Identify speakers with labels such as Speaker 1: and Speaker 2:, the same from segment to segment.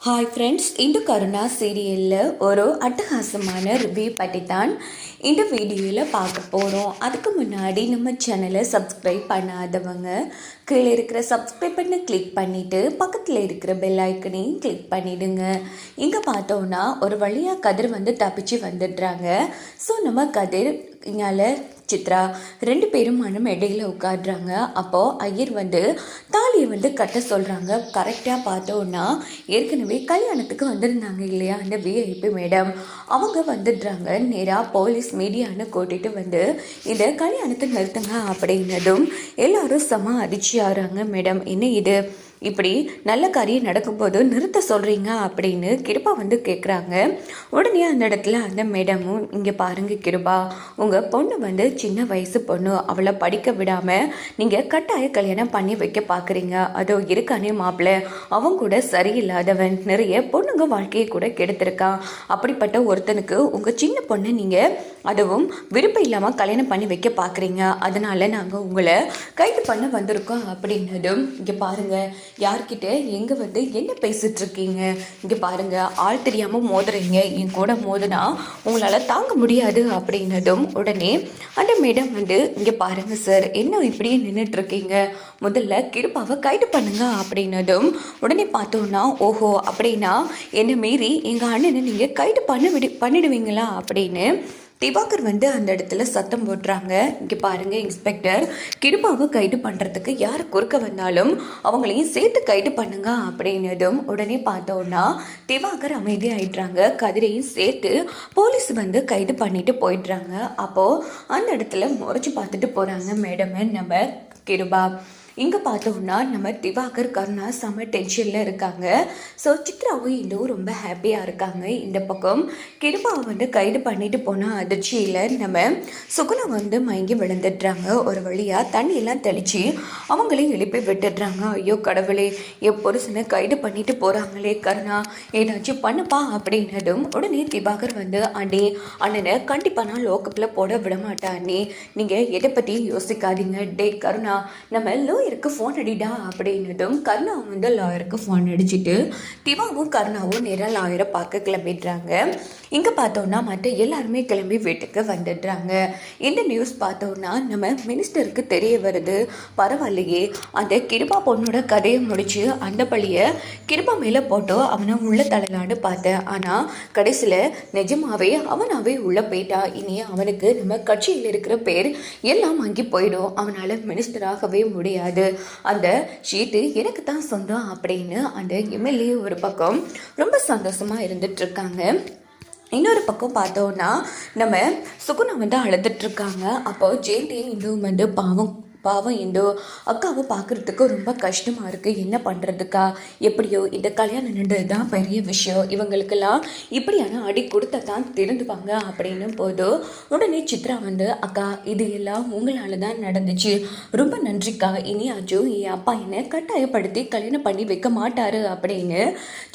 Speaker 1: Hi friends இந்த கருணா சீரியலில் ஒரு அட்டகாசமான ரிவ்யூ பற்றி தான் இந்த வீடியோவில் பார்க்க போகிறோம் அதுக்கு முன்னாடி நம்ம சேனலை சப்ஸ்கிரைப் பண்ணாதவங்க கீழே இருக்கிற சப்ஸ்கிரைப் பண்ண கிளிக் பண்ணிவிட்டு பக்கத்தில் இருக்கிற பெல் ஐக்கனையும் கிளிக் பண்ணிவிடுங்க இங்கே பார்த்தோன்னா ஒரு வழியாக கதிர் வந்து தப்பிச்சு வந்துடுறாங்க. ஸோ நம்ம கதிர் இங்கால சித்ரா ரெண்டு பேரும் மனம் இடையில உட்காடுறாங்க அப்போது ஐயர் வந்து தாலியை வந்து கட்ட சொல்கிறாங்க கரெக்டாக பார்த்தோன்னா ஏற்கனவே கல்யாணத்துக்கு வந்திருந்தாங்க இல்லையா அந்த விஐபி மேடம் அவங்க வந்துடுறாங்க. நேராக போலீஸ் மீடியான்னு கூட்டிகிட்டு வந்து இந்த கல்யாணத்தை நிறுத்துங்க அப்படின்னதும் எல்லாரும் செம அதிர்ச்சி ஆகிறாங்க மேடம் என்ன இது? இப்படி நல்ல காரியம் நடக்கும்போது நிறுத்த சொல்கிறீங்க அப்படின்னு கிருபா வந்து கேட்குறாங்க உடனே அந்த இடத்துல அந்த மேடமும் இங்கே பாருங்க கிருபா உங்கள் பொண்ணு வந்து சின்ன வயசு பொண்ணு அவளை படிக்க விடாமல் நீங்கள் கட்டாய கல்யாணம் பண்ணி வைக்க பார்க்குறீங்க அதோ இருக்கானே மாப்பிள்ளை அவன் கூட சரியில்லாதவன் நிறைய பொண்ணுங்க வாழ்க்கையை கூட கெடுத்திருக்கான். அப்படிப்பட்ட ஒருத்தனுக்கு உங்கள் சின்ன பொண்ணை நீங்கள் அதுவும் விருப்பம் இல்லாமல் கல்யாணம் பண்ணி வைக்க பார்க்குறீங்க அதனால் நாங்கள் உங்களை கைது பண்ண வந்திருக்கோம் அப்படின்னதும் இங்கே பாருங்கள் யார்கிட்ட எங்கே வந்து என்ன பேசிட்டு இருக்கீங்க இங்கே பாருங்கள் ஆள் தெரியாமல் மோதுறீங்க. என் கூட மோதுனா உங்களால் தாங்க முடியாது அப்படின்னதும் உடனே அந்த மேடம் வந்து இங்கே பாருங்கள் சார் என்ன இப்படியே நின்றுட்டு இருக்கீங்க முதல்ல கிருப்பாவை கைடு பண்ணுங்க அப்படின்னதும் உடனே பார்த்தோன்னா ஓஹோ அப்படின்னா என்னை மீறி எங்கள் அண்ணனை நீங்கள் கைடு பண்ண விடு பண்ணிடுவீங்களா? அப்படின்னு திவாகர் வந்து அந்த இடத்துல சத்தம் போடுறாங்க. இங்கே பாருங்க இன்ஸ்பெக்டர். கிருபாவை கைது பண்ணுறதுக்கு யார் குறுக்க வந்தாலும் அவங்களையும் சேர்த்து கைது பண்ணுங்க அப்படின்னதும் உடனே பார்த்தோன்னா திவாகர் அமைதியாயிடுறாங்க. கதிரையும் சேர்த்து போலீஸ் வந்து கைது பண்ணிட்டு போயிடுறாங்க. அப்போது அந்த இடத்துல முறைச்சி பார்த்துட்டு போகிறாங்க மேடமே நம்ம கிருபா. இங்கே பார்த்தோம்னா நம்ம திவாகர் கருணா செம டென்ஷனில் இருக்காங்க. ஸோ சித்ராவும் இன்னும் ரொம்ப ஹாப்பியாக இருக்காங்க இந்த பக்கம். கிருபாவை வந்து கைது பண்ணிட்டு போன அதிர்ச்சியில் நம்ம சுகுணா வந்து மயங்கி விழுந்துடுறாங்க. ஒரு வழியாக தண்ணியெல்லாம் தெளித்து அவங்களையும் எழுப்பி விட்டுடுறாங்க. ஐயோ கடவுளே என் புருஷனை கைது பண்ணிட்டு போகிறாங்களே கருணா. ஏதாச்சும் பண்ணுப்பா அப்படின்னதும் உடனே திவாகர் வந்து அண்ணே அண்ணனை கண்டிப்பாக நான் லோக்கப்பில் போட விட மாட்டேன் அண்ணே. நீங்கள் எதை பற்றியும் யோசிக்காதீங்க. டே கருணா நம்ம லாயருக்கு ஃபோன் அடிடா அப்படின்னதும் கருணா வந்து லாயருக்கு ஃபோன் அடிச்சுட்டு திவாவும் கருணாவும் நேராக லாயரை பார்க்க கிளம்பிடுறாங்க. இங்கே பார்த்தோன்னா மற்ற எல்லாருமே கிளம்பி வீட்டுக்கு வந்துடுறாங்க. இந்த நியூஸ் பார்த்தோன்னா நம்ம மினிஸ்டருக்கு தெரிய வருது. பரவாயில்லையே அந்த கிருபா பொண்ணோட கதையை முடிச்சு அந்த பழியை கிருபா மேலே போட்டோ அவனை உள்ள தள்ளலான்னு பார்த்தேன். ஆனால் கடைசியில் நிஜமாவே அவனாவே உள்ளே போயிட்டா. இனி அவனுக்கு நம்ம கட்சியில் இருக்கிற பேர் எல்லாம் வாங்கி போயிடும். அவனால் மினிஸ்டராகவே முடியாது. அந்த ஷீட்டு எனக்கு தான் சொந்தம் அப்படின்னு அந்த எம்எல்ஏ ஒரு பக்கம் ரொம்ப சந்தோஷமாக இருந்துட்டுருக்காங்க இன்னொரு பக்கம் பார்த்தோன்னா நம்ம சுகுணா வந்து அழுதுட்ருக்காங்க. அப்போது ஜேடி இன்னும் வந்து பாவம் பாவம் இந்தோ அக்காவை பார்க்குறதுக்கு ரொம்ப கஷ்டமாக இருக்குது என்ன பண்ணுறதுக்கா எப்படியோ இந்த கல்யாணம் நின்றது தான் பெரிய விஷயம். இவங்களுக்கெல்லாம் இப்படியான அடி கொடுத்தா தான் திருந்துவாங்க அப்படின்னு போதும் உடனே சித்ரா வந்து அக்கா இது எல்லாம் உங்களால் தான் நடந்துச்சு. ரொம்ப நன்றிக்கா. இனி அஜு என் அப்பா என்னை கட்டாயப்படுத்தி கல்யாணம் பண்ணி வைக்க மாட்டாரு அப்படின்னு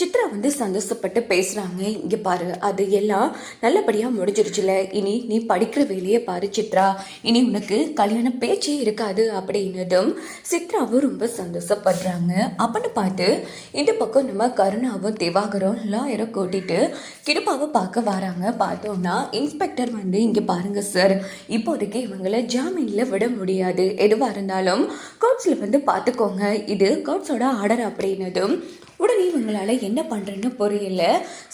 Speaker 1: சித்ரா வந்து சந்தோஷப்பட்டு பேசுகிறாங்க இங்கே பாரு அது எல்லாம் நல்லபடியாக முடிஞ்சிருச்சுல. இனி நீ படிக்கிற வேலையை பாரு சித்ரா. இனி உனக்கு கல்யாண பேச்சே இருக்காது. அப்படின்னதும் சித்ராவும் ரொம்ப சந்தோஷப்படுறாங்க. அப்படின்னு பார்த்து இந்த பக்கம் நம்ம கருணாவும் திவாகரும் லாயரை கூட்டிட்டு கிருப்பாவை பார்க்க வராங்க. பார்த்தோம்னா இன்ஸ்பெக்டர் வந்து இங்கே பாருங்க சார் இப்போதைக்கு இவங்களை ஜாமீனில் விட முடியாது. எதுவாக இருந்தாலும் கோர்ட்ஸில் வந்து பார்த்துக்கோங்க. இது கோர்ட்ஸோட ஆர்டர் அப்படின்னதும் உடனே இவங்களால என்ன பண்ணுறேன்னு புரியல.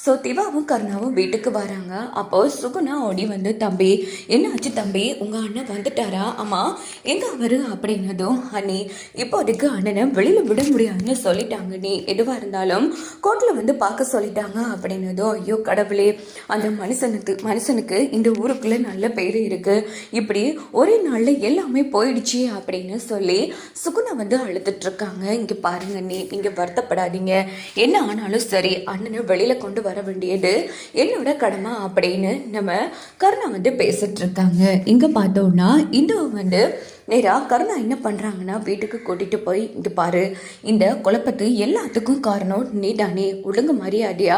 Speaker 1: ஸோ திவாவும் கருணாவும் வீட்டுக்கு வராங்க. அப்போ சுகுணா ஓடி வந்து தம்பி என்னாச்சு தம்பி? உங்கள் அண்ணன் வந்துட்டாரா? ஆமாம் எங்கே அவர் அப்படின்னதும் அண்ணி இப்போதைக்கு அண்ணனை வெளியில் விட முடியாதுன்னு சொல்லிட்டாங்க. நீ எதுவாக இருந்தாலும் கோர்ட்டில் வந்து பார்க்க சொல்லிட்டாங்க அப்படின்னதும் ஐயோ கடவுளே அந்த மனுஷனுக்கு மனுஷனுக்கு இந்த ஊருக்குள்ளே நல்ல பேர் இருக்குது இப்படி ஒரே நாளில் எல்லாமே போயிடுச்சு அப்படின்னு சொல்லி சுகுணா வந்து அழுதுட்டு இருக்காங்க. இங்கே பாருங்க நீ நீங்கள் வருத்தப்படாதீங்க. என்ன ஆனாலும் சரி அண்ணனை வெளியில் கொண்டு வர வேண்டியது என்னோட கடமை அப்படின்னு நம்ம கருணா வந்து பேசிட்டு இருக்காங்க. இங்கே பார்த்தோம்னா இந்து வந்து நேராக கருணா என்ன பண்ணுறாங்கன்னா வீட்டுக்கு கூட்டிகிட்டு போய் இங்கே பாரு இந்த குழப்பத்து எல்லாத்துக்கும் காரணம் நீ தானே ஒழுங்கு மரியாதையா?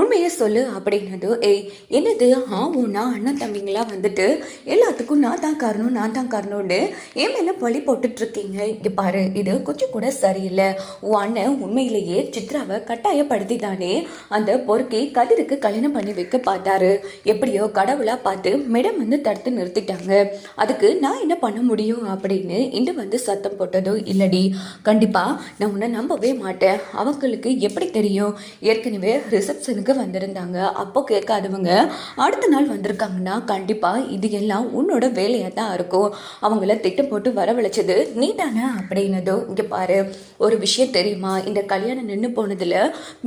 Speaker 1: உண்மையை சொல்லு அப்படின்னது. ஏய் என்னது? ஆ அண்ணன் தம்பிங்களா வந்துட்டு? எல்லாத்துக்கும் நான் தான் காரணம் நான் தான் காரணம்னு என் மேலே பழி போட்டுட்ருக்கீங்க. இங்கே பாரு இது கொஞ்சம் கூட சரியில்லை. உன் அண்ணன் உண்மையிலேயே சித்ராவை கட்டாயப்படுத்தி தானே அந்த பொறுக்கை கதிருக்கு கல்யாணம் பண்ணி வைக்க பார்த்தாரு. எப்படியோ கடவுளாக பார்த்து மேடம் வந்து தடுத்து நிறுத்திட்டாங்க. அதுக்கு நான் என்ன பண்ண முடியும்? அப்படின்னு இன்னும் வந்து சத்தம் போட்டதோ இல்லடி. கண்டிப்பாக நான் உன்னை நம்பவே மாட்டேன். அவங்களுக்கு எப்படி தெரியும்? ஏற்கனவே ரிசப்ஷனுக்கு வந்திருந்தாங்க. அப்போ கேட்காதவங்க அடுத்த நாள் வந்திருக்காங்கன்னா கண்டிப்பாக இது எல்லாம் உன்னோட வேலையாக தான் இருக்கும். அவங்கள திட்டம் போட்டு வரவழைச்சது நீ தானே அப்படின்னதோ இங்கே பாரு. ஒரு விஷயம் தெரியுமா? இந்த கல்யாணம் நின்று போனதில்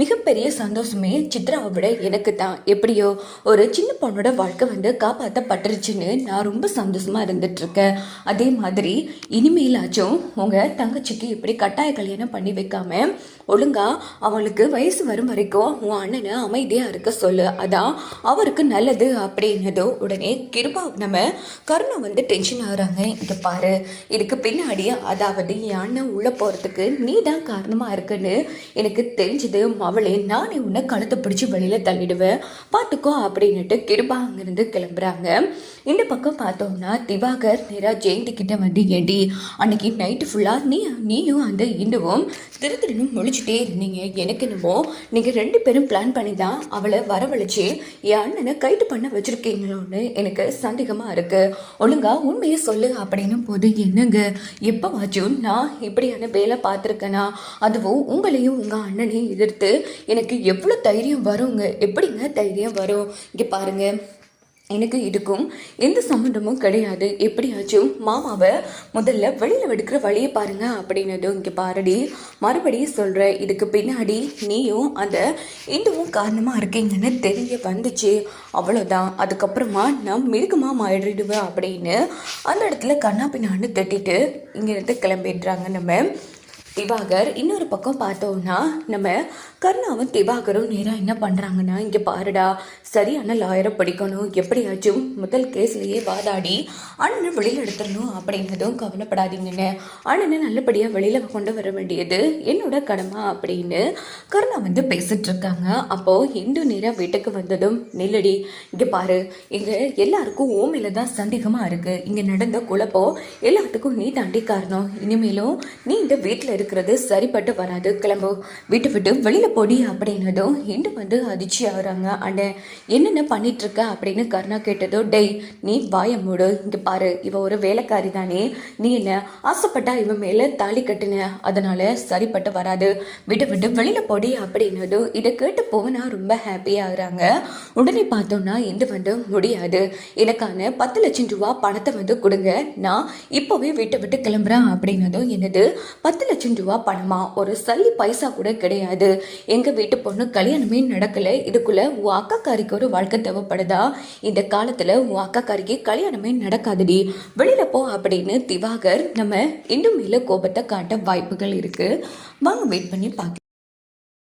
Speaker 1: மிகப்பெரிய சந்தோஷமே சித்ராவை விட எனக்கு தான் எப்படியோ ஒரு சின்ன பொண்ணோட வாழ்க்கை வந்து காப்பாற்றப்பட்டுருச்சுன்னு நான் ரொம்ப சந்தோஷமாக இருந்துட்டுருக்கேன் அதே மாதிரி இனிமேலாச்சும் உங்கள் தங்கச்சிக்கு இப்படி கட்டாய கல்யாணம் பண்ணி வைக்காம ஒழுங்கா அவளுக்கு வயசு வரும் வரைக்கும் உன் அண்ணனை அமைதியாக இருக்க சொல்லு. அதான் அவருக்கு நல்லது அப்படின்னதோ உடனே கிருபா நம்ம கருணா வந்து டென்ஷன் ஆகுறாங்க. இதை பாரு இதுக்கு பின்னாடி அதாவது என் அண்ணன் உள்ளே போகிறதுக்கு நீ தான் காரணமாக இருக்குன்னு எனக்கு தெரிஞ்சது. அவளே நானே உன்னை கழுத்தை பிடிச்சி வழியில் தள்ளிடுவேன். பார்த்துக்கோ அப்படின்னுட்டு கிருபா அங்கேருந்து கிளம்புறாங்க. இந்த பக்கம் பார்த்தோம்னா திவாகர் நேரா ஜெயந்தி கிட்ட வந்து ஏண்டி அன்னைக்கு நைட்டு ஃபுல்லாக நீ நீயும் அந்த இந்துவும் திரு திருன்னு முழிச்சுட்டே இருந்தீங்க. எனக்கு என்னமோ நீங்கள் ரெண்டு பேரும் பிளான் பண்ணி தான் அவளை வரவழைச்சி என் அண்ணனை கைது பண்ண வச்சுருக்கீங்களோன்னு எனக்கு சந்தேகமாக இருக்குது ஒழுங்கா உண்மையை சொல்லு அப்படின்னும் போது என்னங்க எப்போவாச்சும் நான் இப்படியான வேலை பார்த்துருக்கேனா? அதுவும் உங்களையும் உங்கள் அண்ணனையும் எதிர்த்து எனக்கு எவ்வளோ தைரியம் வருங்க? எப்படிங்க தைரியம் வரும்? இங்கே பாருங்கள் எனக்கு இதுக்கும் எந்த சம்மந்தமும் கிடையாது. எப்படியாச்சும் மாமாவை முதல்ல வெளியில் எடுக்கிற வழியை பாருங்க அப்படின்னதும் இங்கே பாரடி மறுபடியும் சொல்கிறேன் இதுக்கு பின்னாடி நீயும் அந்த இந்துவும் காரணமாக இருக்கீங்கன்னு தெரிய வந்துச்சு. அவ்வளோதான் அதுக்கப்புறமா நான் மிருகமாக மாறிடுவேன் அப்படின்னு அந்த இடத்துல கண்ணா பின்னான்னு தட்டிட்டு இங்கேருந்து கிளம்பிடுறாங்க நம்ம. திவாகர் இன்னொரு பக்கம் பார்த்தோம்னா நம்ம கருணாவும் திவாகரும் நேராக என்ன பண்ணுறாங்கன்னா இங்கே பாருடா சரியான லாயரை படிக்கணும். எப்படியாச்சும் முதல் கேஸ்லேயே வாதாடி அண்ணனை வெளியில் எடுத்துடணும் அப்படிங்கிறதும் கவலைப்படாதீங்கன்னு அண்ணனை நல்லபடியாக வெளியில் கொண்டு வர வேண்டியது என்னோட கடமை அப்படின்னு கருணா வந்து பேசிகிட்டு இருக்காங்க. அப்போது இந்து நேராக வீட்டுக்கு வந்ததும் நெல்லடி இங்கே பாரு இங்கே எல்லாருக்கும் ஓமையில் தான் சந்தேகமாக இருக்குது இங்கே நடந்த குழப்பம் எல்லாத்துக்கும் நீ தாண்டி காரணம். இனிமேலும் நீ இந்த வீட்டில் இருக்கிறது சரிப்பட்டு வராது. கிளம்பு. வீட்டை விட்டு வெளியில் பொடி அப்படின்னதும் இண்டு வந்து அதிர்ச்சி ஆகுறாங்க? அண்ணே என்னென்ன பண்ணிட்டு இருக்க அப்படின்னு கருணா கேட்டதோ டேய் நீ வாய மூடு. இங்கே பாரு இவ ஒரு வேலைக்காரி தானே. நீ என்ன ஆசைப்பட்டா இவன் மேலே தாலி கட்டுன? அதனால சரிப்பட்டு வராது. வீட்டை விட்டு வெளியில் பொடி அப்படின்னதும் இதை கேட்டு போவனா ரொம்ப ஹாப்பியாகிறாங்க உடனே பார்த்தோம்னா இது வந்து முடியாது. எனக்கான பத்து லட்சம் ரூபா பணத்தை வந்து கொடுங்க. நான் இப்போவே வீட்டை விட்டு கிளம்புறேன் அப்படின்னதும் என்னது? பத்து லட்சம் ரூபா பணமா? ஒரு சல்லி பைசா கூட கிடையாது. எங்க வீட்டு பொண்ணு கல்யாணமே நடக்கல. இதுக்குள்ள உன் அக்காக்காரிக்கு ஒரு வாழ்க்கை தேவைப்படுதா? இந்த காலத்துல உன் அக்காக்காரிக்கு கல்யாணமே நடக்காதுடி. வெளியில போ அப்படின்னு திவாகர் நம்ம இன்னும் மேல கோபத்தை காட்ட வாய்ப்புகள் இருக்கு. வாங்க வெயிட் பண்ணி பார்க்க